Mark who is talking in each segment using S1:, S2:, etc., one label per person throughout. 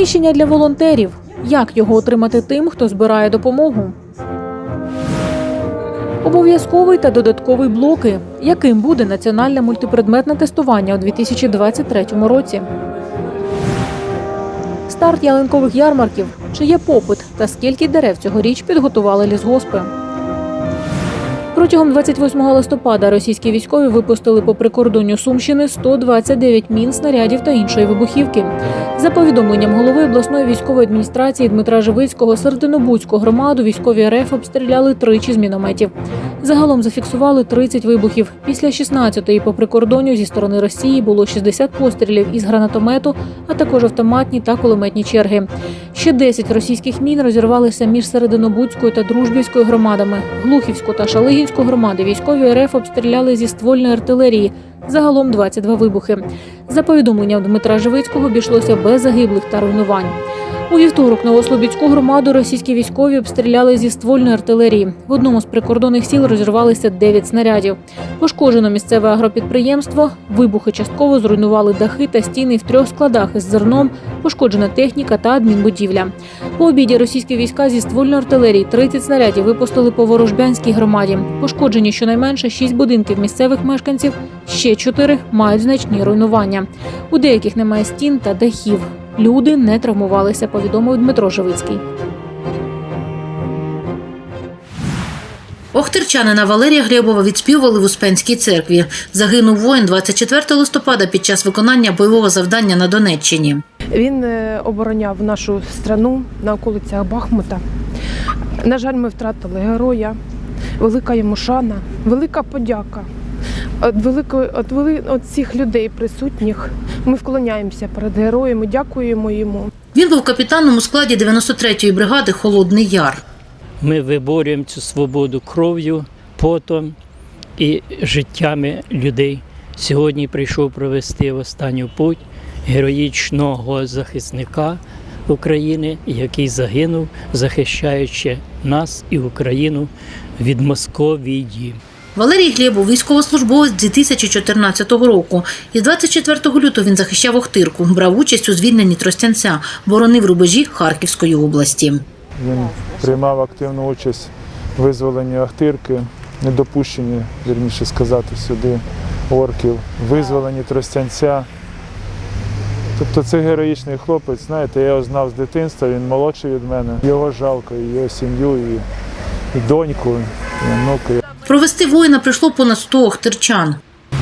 S1: Приміщення для волонтерів. Як його отримати тим, хто збирає допомогу? Обов'язковий та додатковий блоки. Яким буде національне мультипредметне тестування у 2023 році? Старт ялинкових ярмарків. Чи є попит та скільки дерев цьогоріч підготували лісгоспи? Протягом 28 листопада російські військові випустили по прикордонню Сумщини 129 мін, снарядів та іншої вибухівки. За повідомленням голови обласної військової адміністрації Дмитра Живицького, Сердинобудську громаду військові РФ обстріляли тричі з мінометів. Загалом зафіксували 30 вибухів. Після 16-ї по прикордонню зі сторони Росії було 60 пострілів із гранатомету, а також автоматні та кулеметні черги. Ще 10 російських мін розірвалися між Серединобудською та Дружбівською громадами. Глухівську та Шалигінську громади військові РФ обстріляли зі ствольної артилерії. Загалом 22 вибухи. За повідомленням Дмитра Живицького обійшлося без загиблих та руйнувань. У вівторок Новослобідську громаду російські військові обстріляли зі ствольної артилерії. В одному з прикордонних сіл розірвалися 9 снарядів. Пошкоджено місцеве агропідприємство. Вибухи частково зруйнували дахи та стіни в трьох складах із зерном, пошкоджена техніка та адмінбудівля. По обіді російські війська зі ствольної артилерії 30 снарядів випустили по Ворожбянській громаді. Пошкоджені щонайменше 6 будинків місцевих мешканців, ще 4 мають значні руйнування. У деяких немає стін та дахів. Люди не травмувалися, повідомив Дмитро Живицький.
S2: Охтирчанина Валерія Глєбова відспівували в Успенській церкві. Загинув воїн 24 листопада під час виконання бойового завдання на Донеччині.
S3: Він е, обороняв нашу страну на околицях Бахмута. На жаль, ми втратили героя. Велика йому шана, велика подяка. От великої, от, вели, от всіх людей присутніх. Ми вклоняємося перед героєм і дякуємо йому.
S2: Він був капітаном у складі 93-ї бригади Холодний Яр.
S4: Ми виборюємо цю свободу кров'ю, потом і життями людей. Сьогодні прийшов провести в останню путь героїчного захисника України, який загинув, захищаючи нас і Україну від Московії.
S2: Валерій Глєбов – військовослужбовець 2014 року. Із 24 лютого він захищав Охтирку, брав участь у звільненні Тростянця, боронив рубежі Харківської області.
S5: Він приймав активну участь в визволенні Ахтирки, недопущенні, вірніше сказати, сюди орків, визволенні Тростянця. Тобто це героїчний хлопець, знаєте, я його знав з дитинства, він молодший від мене. Його жалко, і його сім'ю, і, і доньку, і онуки.
S2: Провести воїна прийшло понад 100 охтирчан.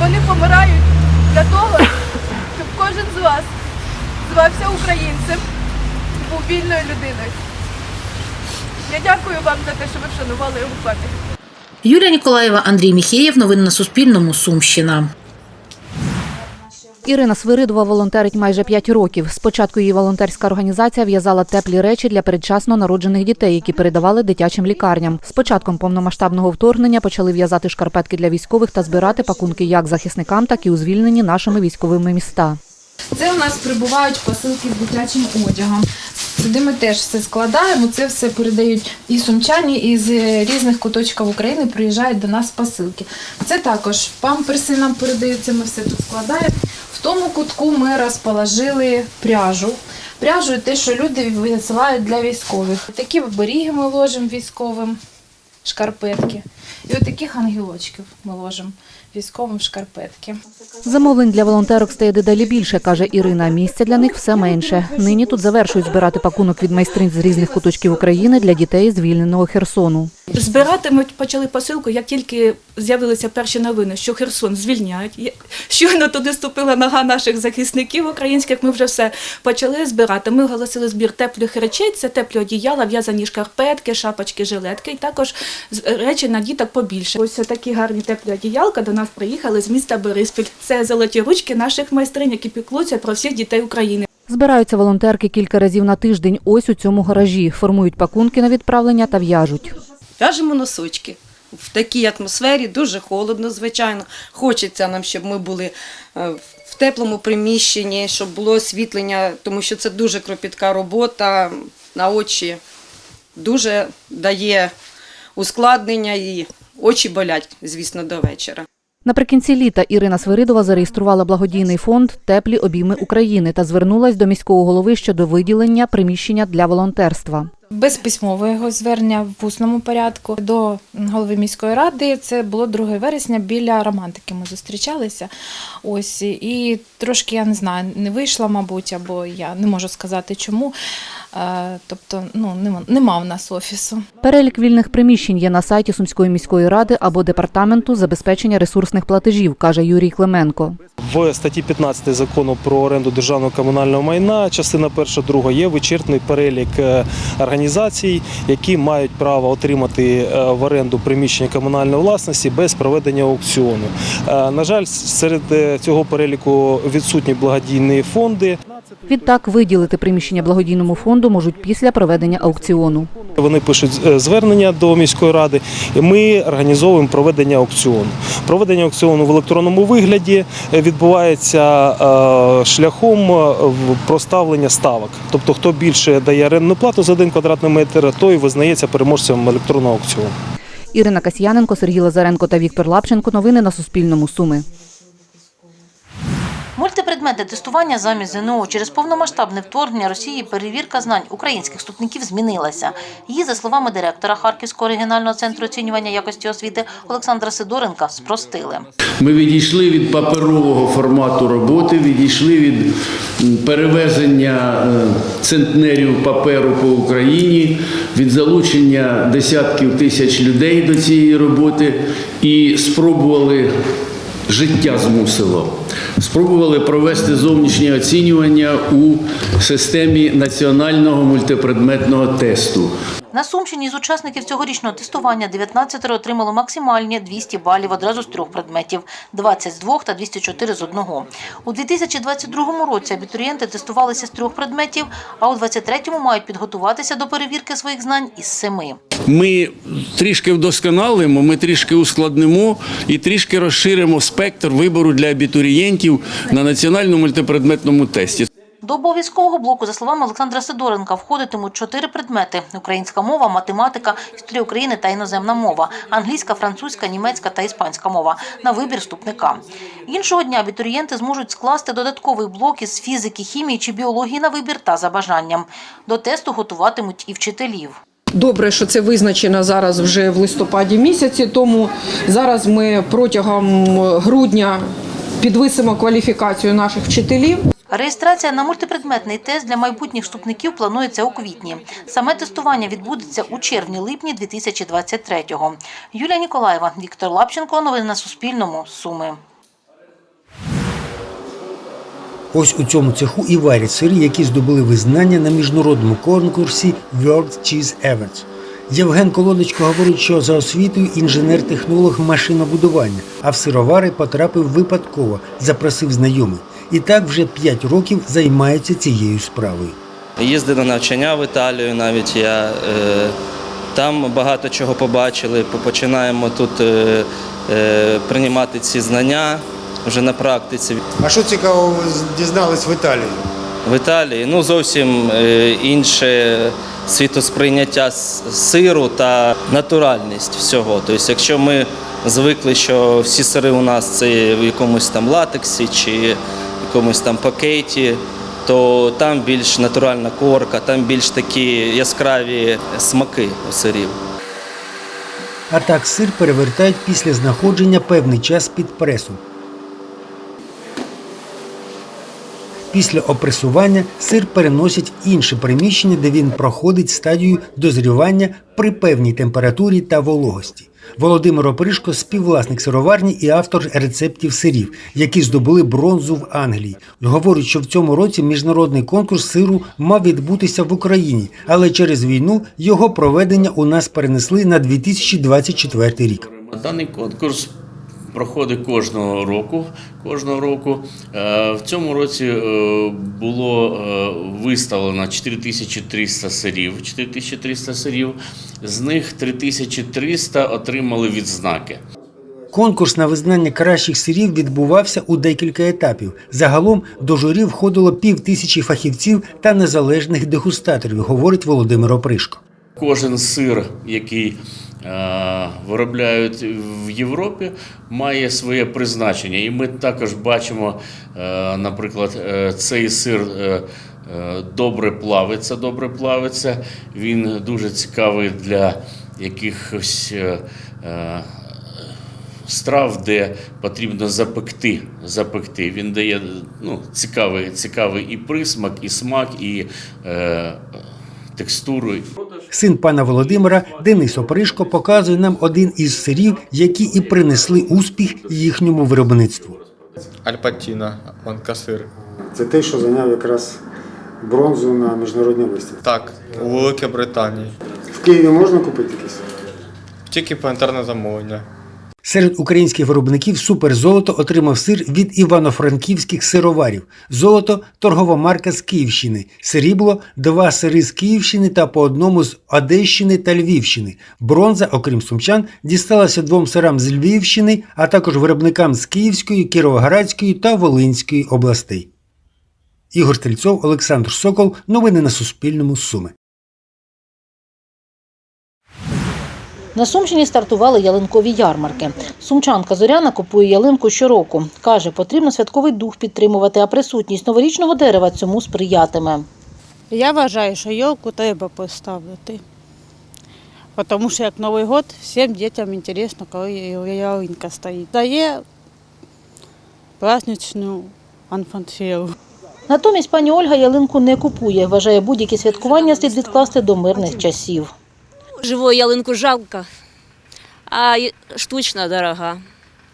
S6: Вони помирають для того, щоб кожен з вас звався українцем, був вільною людиною. Я дякую вам за те, що ви вшанували його пам'ять.
S2: Юлія Ніколаєва, Андрій Міхеєв. Новини на Суспільному. Сумщина.
S7: Ірина Свиридова волонтерить майже 5 років. Спочатку її волонтерська організація в'язала теплі речі для передчасно народжених дітей, які передавали дитячим лікарням. З початком повномасштабного вторгнення почали в'язати шкарпетки для військових та збирати пакунки як захисникам, так і у звільнені нашими військовими міста.
S8: Це у нас прибувають посилки з дитячим одягом. Сюди ми теж все складаємо. Це все передають і сумчані, і з різних куточків України приїжджають до нас посилки. Це також памперси нам передаються, ми все тут складаємо. В тому кутку ми розположили пряжу. Пряжу і те, що люди висилають для військових. Такі оберіги ми ложимо військовим, шкарпетки. І отаких ангелочків ми ложимо військовим в шкарпетки.
S7: Замовлень для волонтерок стає дедалі більше, каже Ірина. Місця для них все менше. Нині тут завершують збирати пакунок від майстринь з різних куточків України для дітей звільненого Херсону.
S9: Збирати ми почали посилку, як тільки з'явилися перші новини, що Херсон звільняють. Щойно туди ступила нога наших захисників українських. Ми вже все почали збирати. Ми оголосили збір теплих речей. Це теплі одіяла, в'язані шкарпетки, шапочки, жилетки, і також з- речі на діток побільше. Ось такі гарні теплі одіялка до нас приїхали з міста Бориспіль. Це золоті ручки наших майстринь, які піклуються про всіх дітей України.
S7: Збираються волонтерки кілька разів на тиждень. Ось у цьому гаражі. Формують пакунки на відправлення та в'яжуть.
S10: В'яжемо носочки. В такій атмосфері дуже холодно, звичайно. Хочеться нам, щоб ми були е, в теплому приміщенні, щоб було освітлення, тому що це дуже кропітка робота на очі. Дуже дає ускладнення і очі болять, звісно, до вечора.
S7: Наприкінці літа Ірина Свиридова зареєструвала благодійний фонд Теплі обійми України та звернулась до міського голови щодо виділення приміщення для волонтерства.
S8: Без письмового звернення в усному порядку до голови міської ради. Це було 2 вересня біля романтики. Ми зустрічалися. Ось і трошки я не знаю, не вийшла, мабуть, або я не можу сказати чому. Е, Тобто, ну нема, нема в нас офісу.
S7: Перелік вільних приміщень є на сайті Сумської міської ради або департаменту забезпечення ресурсних платежів, каже Юрій Клименко.
S11: В статті 15 закону про оренду державного комунального майна, частина перша, друга, є вичерпний перелік е, організацій, які мають право отримати е, в оренду приміщення комунальної власності без проведення аукціону. Е, На жаль, серед е, цього переліку відсутні благодійні фонди.
S7: Відтак виділити приміщення благодійному фонду можуть після проведення аукціону.
S11: Вони пишуть е, звернення до міської ради, і ми організовуємо проведення аукціону. Проведення аукціону в електронному вигляді е, відбувається е, шляхом проставлення ставок. Тобто, хто більше дає орендну плату за один квадратний метр, той визнається переможцем електронного аукціону.
S7: Ірина Касьяненко, Сергій Лазаренко та Віктор Лапченко. Новини на Суспільному. Суми.
S2: Мультипредметне тестування замість ЗНО через повномасштабне вторгнення Росії перевірка знань українських вступників змінилася. Її, за словами директора Харківського регіонального центру оцінювання якості освіти Олександра Сидоренка, спростили.
S12: Ми відійшли від паперового формату роботи, відійшли від перевезення е, центнерів паперу по Україні, від залучення десятків тисяч людей до цієї роботи і спробували. Життя змусило. Спробували провести зовнішнє оцінювання у системі національного мультипредметного тесту.
S2: На Сумщині з учасників цьогорічного тестування 19 отримало максимальні 200 балів одразу з трьох предметів – 20 з двох та 204 з одного. У 2022 році абітурієнти тестувалися з трьох предметів, а у 2023 мають підготуватися до перевірки своїх знань із семи.
S12: Ми трішки вдосконалимо, ми трішки ускладнимо і трішки розширимо спектр вибору для абітурієнтів на національному мультипредметному тесті.
S2: До обов'язкового блоку, за словами Олександра Сидоренка, входитимуть чотири предмети: українська мова, математика, історія України та іноземна мова, англійська, французька, німецька та іспанська мова на вибір вступника. Іншого дня абітурієнти зможуть скласти додатковий блок із фізики, хімії чи біології на вибір та за бажанням. До тесту готуватимуть і вчителів.
S13: Добре, що це визначено зараз вже в листопаді місяці. Тому зараз ми протягом грудня підвисимо кваліфікацію наших вчителів.
S2: Реєстрація на мультипредметний тест для майбутніх вступників планується у квітні. Саме тестування відбудеться у червні-липні 2023-го. Юлія Ніколаєва, Віктор Лапченко. Новини на Суспільному. Суми.
S14: Ось у цьому цеху і варять сири, які здобули визнання на міжнародному конкурсі World Cheese Awards. Євген Колодочко говорить, що за освітою інженер-технолог машинобудування, а в сировари потрапив випадково, запросив знайомих. І так вже 5 років займається цією справою.
S15: Їздив на навчання в Італію навіть я. Е, там багато чого побачили. Починаємо тут е, е, приймати ці знання вже на практиці.
S16: А що цікаво, ви дізнались в Італії?
S15: В Італії ну, зовсім е, інше світосприйняття сиру та натуральність всього. Тобто, якщо ми звикли, що всі сири у нас це в якомусь там латексі чи якомусь там пакеті, то там більш натуральна корка, там більш такі яскраві смаки у сирів.
S14: А так сир перевертають після знаходження певний час під пресом. Після опресування сир переносять в інше приміщення, де він проходить стадію дозрівання при певній температурі та вологості. Володимир Опришко – співвласник сироварні і автор рецептів сирів, які здобули бронзу в Англії. Говорить, що в цьому році міжнародний конкурс сиру мав відбутися в Україні, але через війну його проведення у нас перенесли на 2024 рік.
S12: Даний конкурс проходить кожного року. Кожного року. Е, В цьому році е, було е, виставлено 4300 сирів. 4300 сирів. З них 3300 отримали відзнаки.
S14: Конкурс на визнання кращих сирів відбувався у декілька етапів. Загалом до журі входило пів тисячі фахівців та незалежних дегустаторів, говорить Володимир Опришко.
S12: Кожен сир, який виробляють в Європі, має своє призначення. І ми також бачимо, е, наприклад, е, цей сир. е, е, Добре плавиться, добре плавиться. Він дуже цікавий для якихось е, е, страв, де потрібно запекти. запекти. Він дає ну, цікавий, цікавий і присмак, і смак, і е, текстуру.
S14: Син пана Володимира Денис Опришко показує нам один із сирів, які і принесли успіх їхньому виробництву.
S17: Альпатіна, Ланкасир.
S16: Це те, що зайняв якраз бронзу на міжнародній виставці.
S17: Так, у Великій Британії.
S16: В Києві можна купити якийсь?
S17: Тільки по інтернет замовлення.
S14: Серед українських виробників суперзолото отримав сир від івано-франківських сироварів. Золото торгова марка з Київщини. Срібло два сири з Київщини та по одному з Одещини та Львівщини. Бронза, окрім сумчан, дісталася двом сирам з Львівщини, а також виробникам з Київської, Кіровоградської та Волинської областей. Ігор Стрільцов, Олександр Сокол. Новини на Суспільному. Суми.
S2: На Сумщині стартували ялинкові ярмарки. Сумчанка Зоряна купує ялинку щороку. Каже, потрібно святковий дух підтримувати, а присутність новорічного дерева цьому сприятиме.
S18: Я вважаю, що йолку треба поставити. Тому що як Новий год, всім дітям цікаво, коли ялинка стоїть. Дає праздничну атмосферу.
S2: Натомість пані Ольга ялинку не купує. Вважає, будь-які святкування слід відкласти до мирних часів.
S19: Живу ялинку жалко, а штучна дорога.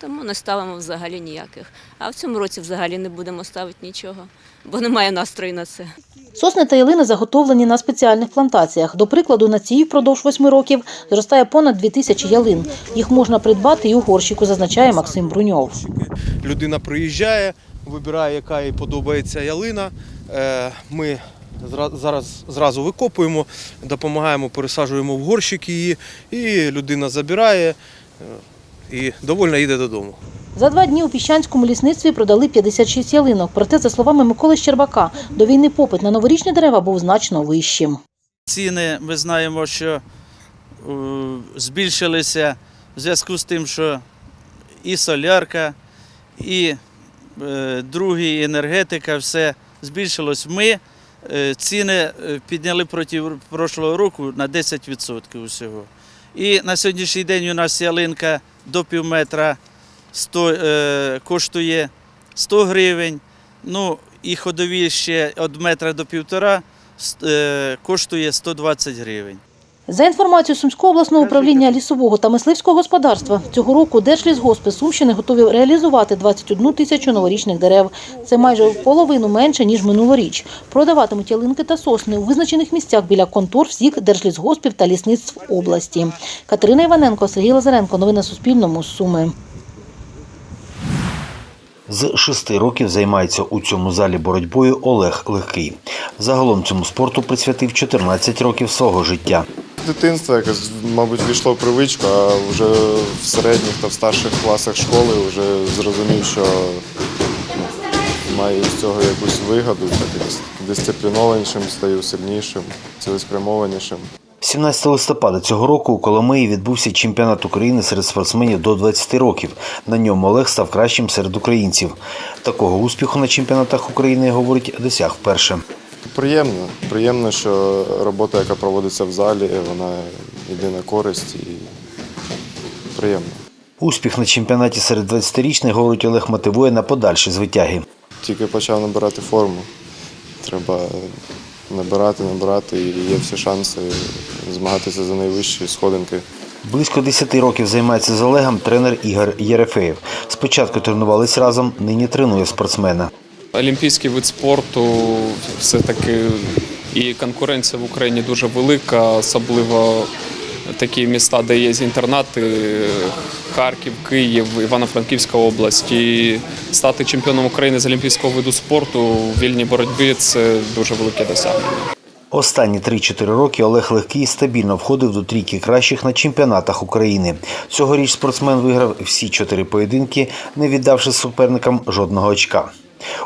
S19: Тому не ставимо взагалі ніяких. А в цьому році взагалі не будемо ставити нічого, бо немає настрою на це.
S2: Сосни та ялини заготовлені на спеціальних плантаціях. До прикладу, на цій впродовж восьми років зростає понад дві тисячі ялин. Їх можна придбати і у горщику, зазначає Максим Бруньов.
S20: Людина приїжджає, вибирає, яка їй подобається ялина. Е, Ми зараз зразу викопуємо, допомагаємо, пересаджуємо в горщик її, і людина забирає е, і довольно їде додому.
S2: За два дні у піщанському лісництві продали 56 ялинок. Проте, за словами Миколи Щербака, до війни попит на новорічні дерева був значно вищим.
S21: Ціни ми знаємо, що е, збільшилися в зв'язку з тим, що і солярка, і е, другі енергетика, все збільшилось. Ми ціни е, підняли проти прошлого року на 10% усього. І на сьогоднішній день у нас ялинка до пів метра 100, е, коштує 100 гривень. Ну і ходові ще від метра до півтора е, коштує 120 гривень.
S2: За інформацією Сумського обласного управління лісового та мисливського господарства, цього року Держлісгоспи Сумщини готові реалізувати 21 тисячу новорічних дерев. Це майже в половину менше, ніж минулоріч. Продаватимуть ялинки та сосни у визначених місцях біля контор всіх держлісгоспів та лісництв області. Катерина Іваненко, Сергій Лазаренко. Новини на Суспільному. Суми.
S22: З шести років займається у цьому залі боротьбою Олег Легкий. Загалом цьому спорту присвятив 14 років свого життя.
S23: З дитинства якось, мабуть, війшло в привичку, а вже в середніх та в старших класах школи вже зрозумів, що ну, маю з цього якусь вигоду, так дисциплінованішим стаю, сильнішим, цілеспрямованішим.
S22: 17 листопада цього року у Коломиї відбувся чемпіонат України серед спортсменів до 20 років. На ньому Олег став кращим серед українців. Такого успіху на чемпіонатах України, говорить, досяг вперше.
S23: Приємно. Приємно, що робота, яка проводиться в залі, вона йде на користь і приємно.
S22: Успіх на чемпіонаті серед 20-річних, говорить Олег, мотивує на подальші звитяги.
S23: Тільки почав набирати форму. Треба набирати, набирати, і є всі шанси змагатися за найвищі сходинки.
S22: Близько 10 років займається з Олегом тренер Ігор Єрефеєв. Спочатку тренувались разом, нині тренує спортсмена.
S24: Олімпійський вид спорту все-таки і конкуренція в Україні дуже велика, особливо такі міста, де є інтернати, Харків, Київ, Івано-Франківська область. І стати чемпіоном України з олімпійського виду спорту в вільній боротьбі це дуже велике досягнення.
S22: Останні 3-4 роки Олег Легкий стабільно входив до трійки кращих на чемпіонатах України. Цьогоріч спортсмен виграв всі чотири поєдинки, не віддавши суперникам жодного очка.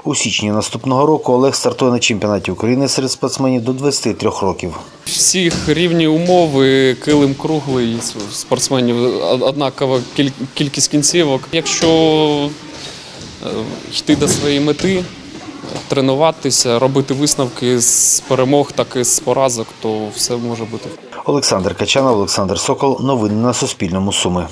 S22: У січні наступного року Олег стартує на чемпіонаті України серед спортсменів до 23 років.
S24: Всіх рівні умови, килим круглий, спортсменів однакова кількість кінцівок. Якщо е, йти до своєї мети, тренуватися, робити висновки з перемог, так і з поразок, то все може бути.
S22: Олександр Качанов, Олександр Сокол. Новини на Суспільному. Суми.